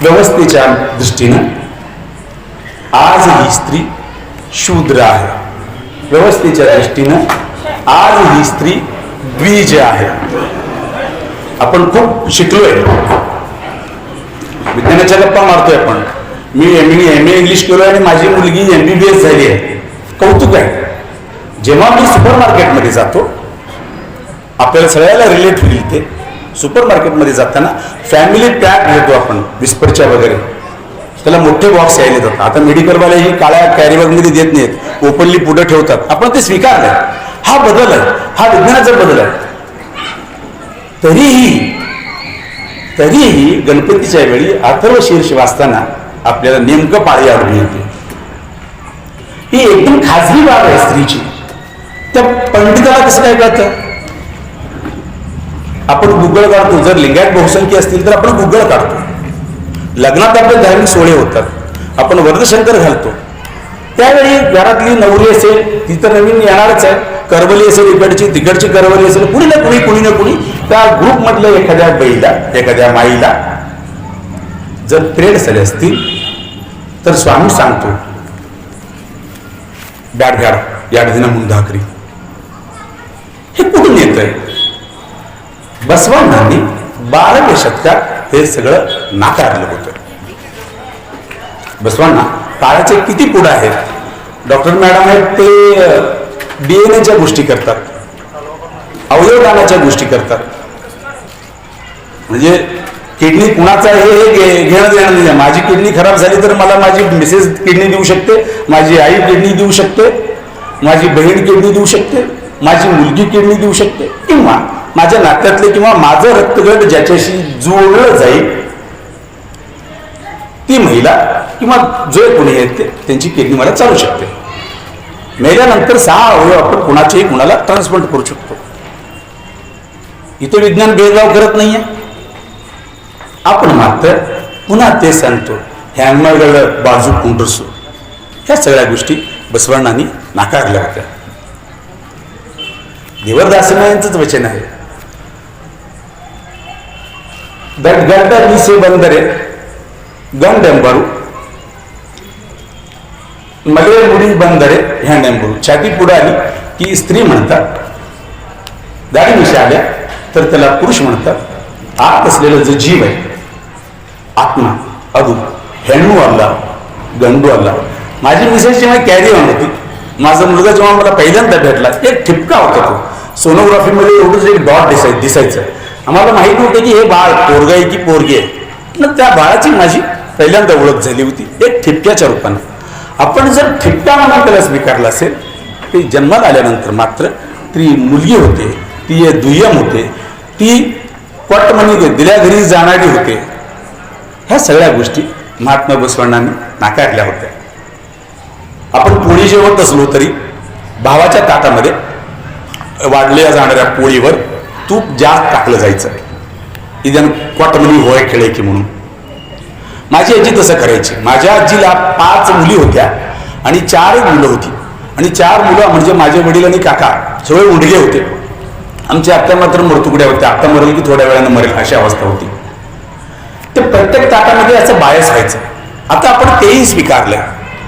व्यवस्थेच्या दृष्टीनं आज ही स्त्री शूद्र आहे. व्यवस्थेच्या दृष्टीनं आज ही स्त्री द्विज आहे. आपण खूप शिकलोय. विज्ञानाच्या गप्पा मारतोय आपण. मी एम एम ए इंग्लिश केलोय आणि माझी मुलगी एम बी बी एस झाली आहे. कौतुक आहे. जेव्हा मी सुपर मार्केटमध्ये जातो आपल्याला सगळ्याला रिलेट होईल ते. सुपर मार्केटमध्ये जाताना फॅमिली पॅक घेतो आपण विस्परच्या वगैरे. त्याला मोठे बॉक्स यायला जातात आता मेडिकलवाले ही काळ्या कॅरीबॅगमध्ये देत नाहीत. ओपनली पुढे ठेवतात. आपण ते स्वीकारलं हा बदल आहे. हा विज्ञानाचा बदल आहे. तरीही तरीही गणपतीच्या वेळी अथर्व शीर्ष वाचताना आपल्याला नेमकं पाळी आढळून येते. ही एकदम खाजगी बाब आहे स्त्रीची. त्या पंडिताला कसं काय कळतं? आपण गुगल काढतो. जर लिंगायत बहुसंख्य असतील तर आपण गुगल काढतो. लग्नात आपले धार्मिक सोहळे होतात. आपण वर्धशंकर घालतो. त्यावेळी घरातली नवरी असेल ती तर नवीन येणारच आहे. करवली असेल इकडची तिकडची करवली असेल कुणी ना कुणी कुणी ना कुणी त्या ग्रुपमधल्या एखाद्या बैला एखाद्या माईला जर प्रेड झाले असतील तर स्वामी सांगतो बॅड घ्याड या दिना म्हणून धाकरी हे कुठून येत आहे बसवांनी बाराव्या शतकात हे सगळं नाकारलं होतं. बसवांना काळाचे किती पुढे आहेत? डॉक्टर मॅडम आहेत ते डी एन एच्या गोष्टी करतात. अवयवदानाच्या गोष्टी करतात. म्हणजे किडनी कुणाचा हे घे- घेणं देणं नाही. माझी किडनी खराब झाली तर मला माझी मिसेस किडनी देऊ शकते माझी आई किडनी देऊ शकते माझी बहीण किडनी देऊ शकते माझी मुलगी किडनी देऊ शकते किंवा माझ्या नात्यातले किंवा माझं रक्तगट ज्याच्याशी जोडलं जाईल ती महिला किंवा जो कोणी आहेत ते त्यांची किडनी मला चालू शकते. मेल्यानंतर सहा अवयव आपण कुणाच्याही कुणाला ट्रान्सप्लांट करू शकतो. इथं विज्ञान भेदभाव करत नाहीये. आपण मात्र पुन्हा ते सांगतो. हॅमगड बाजू कुंडरसू. ह्या सगळ्या गोष्टी बसवण्णांनी नाकारल्या होत्या. देवरदासना यांचंच वचन आहे. दट गड्ड मीसे बंदरे गंडेंबरू मले मुडी बंदरे ह्यांडेंबरू छाती पुढे आली की स्त्री म्हणतात दाढी मिशा आल्या तर त्याला पुरुष म्हणतात आत असलेलं जो जीव आहे आत्मा अगू हेणू आला गंडू आला माझी मिसेस जेव्हा कॅरी ऑन होती माझा मुलगा जेव्हा मला पहिल्यांदा भेटला एक ठिपका होता तो सोनोग्राफीमध्ये एवढंच एक डॉट दिसाय दिसायचं आम्हाला माहीत नव्हतं की हे बाळ पोरगा आहे की पोरगी आहे. मग त्या बाळाची माझी पहिल्यांदा ओळख झाली होती एक ठिपक्याच्या रूपानं. आपण जर ठिपक्या म्हणून त्याला स्वीकारला असेल ते जन्मात आल्यानंतर मात्र ती मुलगी होते ती एक दुय्यम होते ती पटमणी म्हणे दिल्या घरी जाणारी होते. ह्या सगळ्या गोष्टी महात्मा बसवण्णांनी नाकारल्या होत्या. आपण पोळी जेवत असलो तरी भावाच्या ताटामध्ये वाढल्या जाणाऱ्या पोळीवर तूप जास्त टाकलं जायचं. इथं कोटमनी होय खेळे की म्हणून. माझी आजी तसं करायची. माझ्या आजीला पाच मुली होत्या आणि चार मुलं होती. आणि चार मुलं म्हणजे माझे वडील आणि काका. सगळे उंडगे होते. आमच्या आत्ता मात्र मृतुकड्या होत्या. आत्ता मरेल की थोड्या वेळानं मरेल अशी अवस्था होती. ते प्रत्येक ताटामध्ये असं बायस व्हायचं. आता आपण तेही स्वीकारलंय.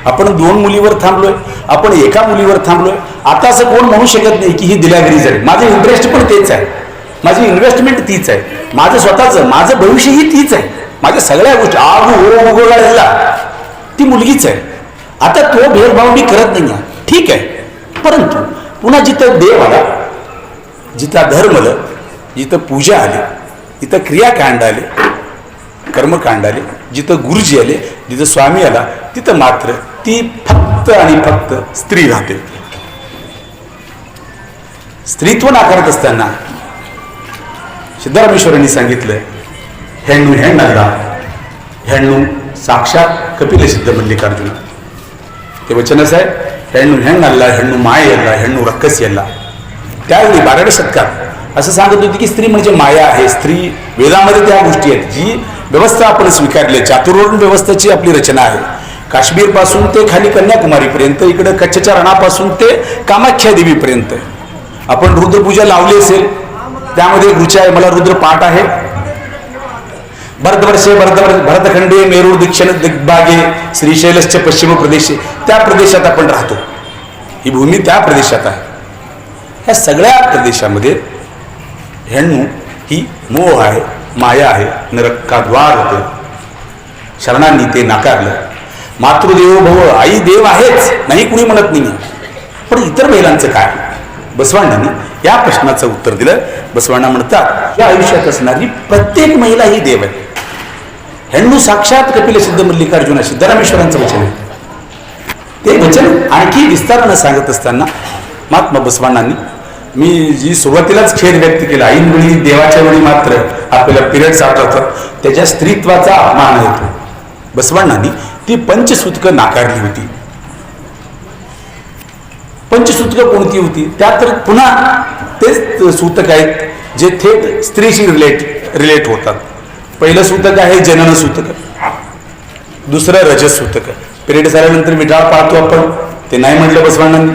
आपण दोन मुलीवर थांबलोय. आपण एका मुलीवर थांबलोय. आता असं कोण म्हणू शकत नाही की ही दिलागिरी जाईल माझं इंटरेस्ट पण तेच आहे. माझी इन्व्हेस्टमेंट तीच आहे. माझं स्वतःचं माझं भविष्यही तीच आहे. माझ्या सगळ्या गोष्टी आग ओ झाला ती मुलगीच आहे. आता तो भेदभाव मी करत नाही आहे ठीक आहे. परंतु पुन्हा जिथं देव आला जिथं धर्म आलं जिथं पूजा आली जिथं क्रियाकांड आले कर्मकांड आले जिथं गुरुजी आले जिथं स्वामी आला तिथं मात्र ती फक्त आणि फक्त स्त्री राहते. स्त्रीत्व नाकारत असताना सिद्धरामेश्वरांनी सांगितलं ह्याण्णू ह्याण्णा ह्याण्णू साक्षात कपिले सिद्ध मल्लिकार्जुन ते वचनच आहे ह्याण्णू ह्याण्णाला ह्याण्णू माय याला ह्याण्णू रक्कस याला त्यावेळी बाराव्या शतकात असं सांगत होती की स्त्री म्हणजे माया आहे. स्त्री वेदामध्ये त्या गोष्टी आहेत जी व्यवस्था आपण स्वीकारली चातुर्वर्ण व्यवस्थेची आपली रचना आहे. काश्मीरपासून ते खाली कन्याकुमारीपर्यंत इकडं कच्छच्या रणापासून ते कामाख्या देवीपर्यंत. आपण रुद्रपूजा लावली असेल त्यामध्ये रुची आहे मला रुद्र पाठ आहे. भरतवर्षे भरत भरतखंडे मेरूर दक्षिण दिग्भागे श्रीशैलश्च पश्चिम प्रदेश त्या प्रदेशात आपण राहतो. ही भूमी त्या प्रदेशात आहे. ह्या सगळ्या प्रदेशामध्ये हेणू ही मोह आहे माया आहे नरकाद्वार होते. शरणांनी ते नाकारलं. मातृदेव भव आई देव आहेच नाही कुणी म्हणत नाही पण इतर महिलांचं काय? बसवाण्णांनी या प्रश्नाचं उत्तर दिलं. बसवांना म्हणतात या आयुष्यात असणारी प्रत्येक महिला ही देव आहे. हेंडू साक्षात कपिल सिद्ध मल्लिकार्जुना सिद्धरामेश्वरांचं वचन आहे. ते वचन आणखी विस्तारानं सांगत असताना महात्मा बसवाण्णांनी मी जी सुरुवातीलाच खेद व्यक्त केला ऐन वेळी देवाच्या वेळी मात्र आपल्याला पिरियड्स आठवतात त्याच्या स्त्रीत्वाचा अपमान येतो बसवाण्णांनी ती पंचसूतकं नाकारली होती. पंचसूतकं कोणती होती? त्या तर पुन्हा तेच सूतक आहेत जे थेट स्त्रीशी रिलेट रिलेट होतात. पहिलं सूतक आहे? जनन सूतक दुसरं रजत सूतक पिरियड झाल्यानंतर मिठाळ पाळतो आपण. ते नाही म्हटलं बसवांनांनी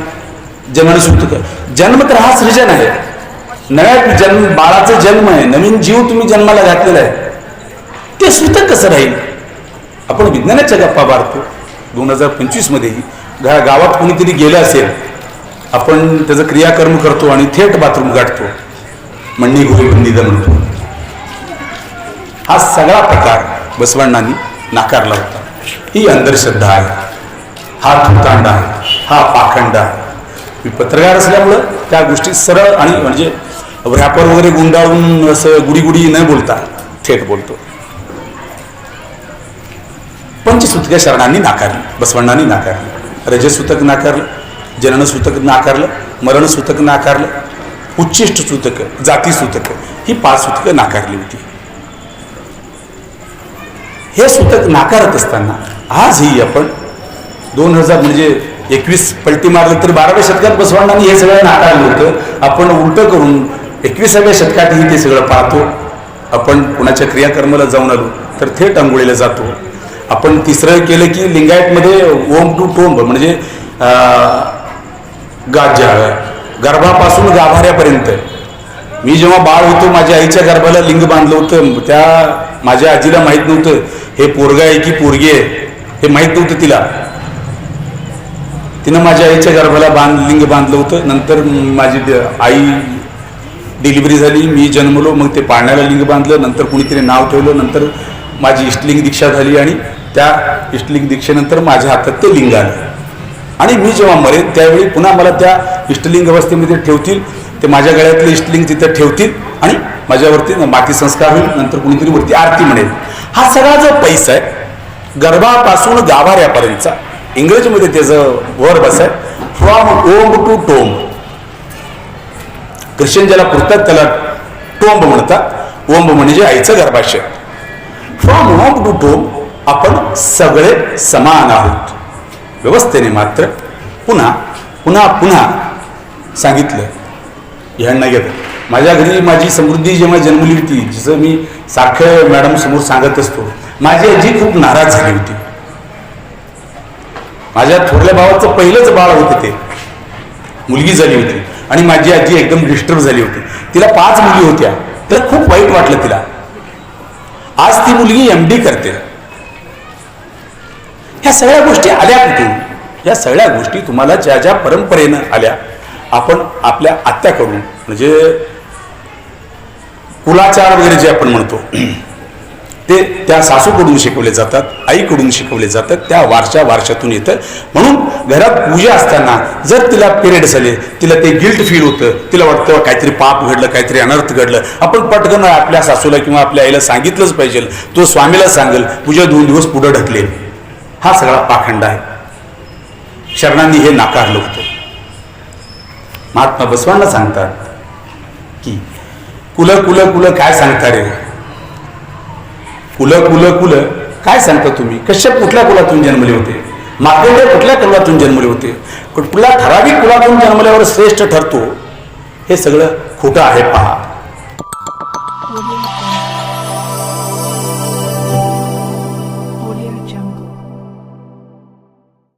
जनन सूतक जन्म तर हा सृजन आहे. नव्या जन्म बाळाचा जन्म आहे. नवीन जीव तुम्ही जन्माला घातलेला आहे. ते सूतक कसं राहील? आपण विज्ञानाच्या गप्पा मारतो. दोन हजार पंचवीसमध्येही. घरा गावात कोणीतरी गेलं असेल. आपण त्याचं क्रियाकर्म करतो आणि थेट बाथरूम गाठतो. मंडी घोरी म्हणतो. हा सगळा प्रकार बसवण्णांनी नाकारला होता. ही अंधश्रद्धा आहे. हा थुतांड आहे. हा पाखंड आहे. मी पत्रकार असल्यामुळं त्या गोष्टी सरळ आणि म्हणजे रॅपर वगैरे गुंडाळून असं गुडीगुडी न बोलता थेट बोलतो. पंचसुतक्या शरणांनी नाकारली. बसवण्णांनी नाकारली. रजसूतक नाकारलं. जननसूतक नाकारलं मरणसूतक नाकारलं उच्चिष्ट सूतक जाती सूतक ही पाच सूतकं नाकारली होती. हे सूतक नाकारत असताना आजही आपण दोन हजार म्हणजे एकवीस पलटी मारलं तर बाराव्या शतकात बसवण्णांनी हे सगळं नाकारलं होतं. आपण उलट करून एकविसाव्या शतकातही ते सगळं पाहतो. आपण कुणाच्या क्रियाकर्माला जाऊन आलो तर थेट अंघोळीला जातो. आपण तिसरं केलं की लिंगायतमध्ये ओम टू टोंब म्हणजे अं, गाज्या गर्भापासून गाभाऱ्यापर्यंत. मी जेव्हा बाळ होतो माझ्या आईच्या गर्भाला लिंग बांधलं होतं. त्या माझ्या आजीला माहीत नव्हतं. हे पोरगा आहे की पोरगी आहे? हे माहीत नव्हतं तिला. तिनं माझ्या आईच्या गर्भाला बांध लिंग बांधलं होतं. नंतर माझी आई डिलिव्हरी झाली. मी जन्मलो मग ते पाळण्याला लिंग बांधलं. नंतर कुणीतरी नाव ठेवलं. नंतर माझी इष्टलिंग दीक्षा झाली आणि त्या इष्टलिंग दीक्षेनंतर माझ्या हातात ते लिंग आलं. आणि मी जेव्हा मरेन त्यावेळी पुन्हा मला त्या इष्टलिंग अवस्थेमध्ये ठेवतील ते माझ्या गळ्यातलं इष्टलिंग तिथं ठेवतील आणि माझ्यावरती माती संस्कार होईल नंतर कुणीतरी वरती आरती म्हणेल. हा सगळा जो पैसा आहे गर्भापासून गाभाऱ्यापर्यंतचा इंग्रजीमध्ये त्याचं वर्ब आहे from Om to Tomé Christian ज्याला पुरतात त्याला टोंब म्हणतात. ओंब म्हणजे आईचं गर्भाशय. फ्रॉम ओम टू टोम आपण सगळे समान आहोत. व्यवस्थेने मात्र पुन्हा पुन्हा पुन्हा सांगितलं. ह्यांना घेत माझ्या घरी माझी समृद्धी जेव्हा जन्मली होती जिचं मी सारखं मॅडम समोर सांगत असतो माझी आजी खूप नाराज झाली होती. माझ्या थोरल्या भावाचं पहिलंच बाळ होतं ते. मुलगी झाली होती आणि माझी आजी एकदम डिस्टर्ब झाली होती. तिला पाच मुली होत्या तर खूप वाईट वाटलं तिला. आज ती मुलगी एम डी करते. ह्या सगळ्या गोष्टी आल्या कुठून? या सगळ्या गोष्टी तुम्हाला ज्या ज्या परंपरेनं आल्या आपण आपल्या आत्याकडून म्हणजे कुलाचार वगैरे जे आपण म्हणतो ते त्या सासूकडून शिकवले जातात आईकडून शिकवले जातात त्या वारशा वारशातून येतं. म्हणून घरात पूजा असताना जर तिला पिरियड झाले तिला ते गिल्ट फील होतं तिला वाटतं काहीतरी पाप घडलं काहीतरी अनर्थ घडलं. आपण पटकन आपल्या सासूला किंवा आपल्या आईला सांगितलंच पाहिजे. तो स्वामीला सांगेल पूजा दोन दिवस पुढं ढकलेल. हा सगळा पाखंड आहे. शरणांनी हे नाकारलं होतं. महात्मा बसवांना सांगतात की कुल कुल कुल काय सांगता रे? कुल कुल कुल काय सांगता तुम्ही? कश्यप कुठल्या कुलातून जन्मले होते? मार्कंडेय कुठल्या कुलातून जन्मले होते? कुठल्या ठराविक कुलातून जन्मल्यावर श्रेष्ठ ठरतो? हे सगळं खोटं आहे पहा.